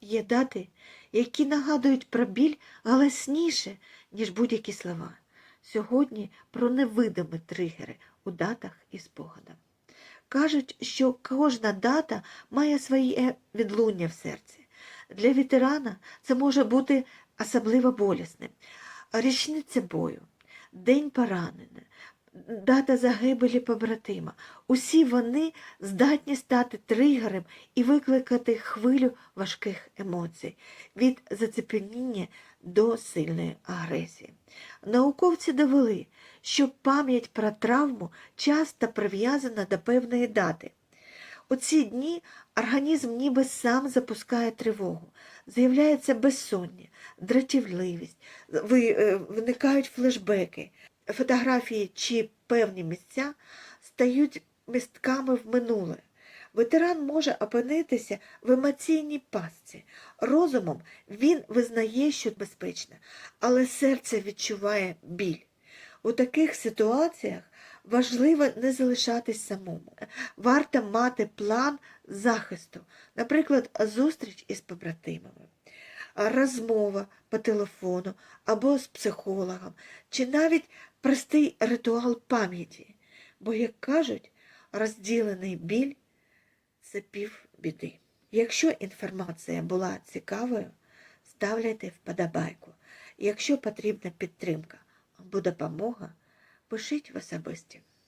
Є дати, які нагадують про біль галасніше, ніж будь-які слова. Сьогодні про невидимі тригери у датах і спогадах. Кажуть, що кожна дата має своє відлуння в серці. Для ветерана це може бути особливо болісним. Річниця бою, день поранення, дата загибелі побратима. Усі вони здатні стати тригером і викликати хвилю важких емоцій від зацепеніння до сильної агресії. Науковці довели, що пам'ять про травму часто прив'язана до певної дати. У ці дні організм ніби сам запускає тривогу, з'являється безсоння, дратівливість, е, виникають флешбеки, фотографії чи певні місця стають містками в минуле. Ветеран може опинитися в емоційній пастці. Розумом він визнає, що безпечно, але серце відчуває біль. У таких ситуаціях важливо не залишатись самому. Варто мати план захисту, наприклад, зустріч із побратимами, розмова по телефону або з психологом, чи навіть простий ритуал пам'яті. Бо, як кажуть, розділений біль це пів біди. Якщо інформація була цікавою, ставляйте вподобайку. Якщо потрібна підтримка або допомога, пишіть в особисті.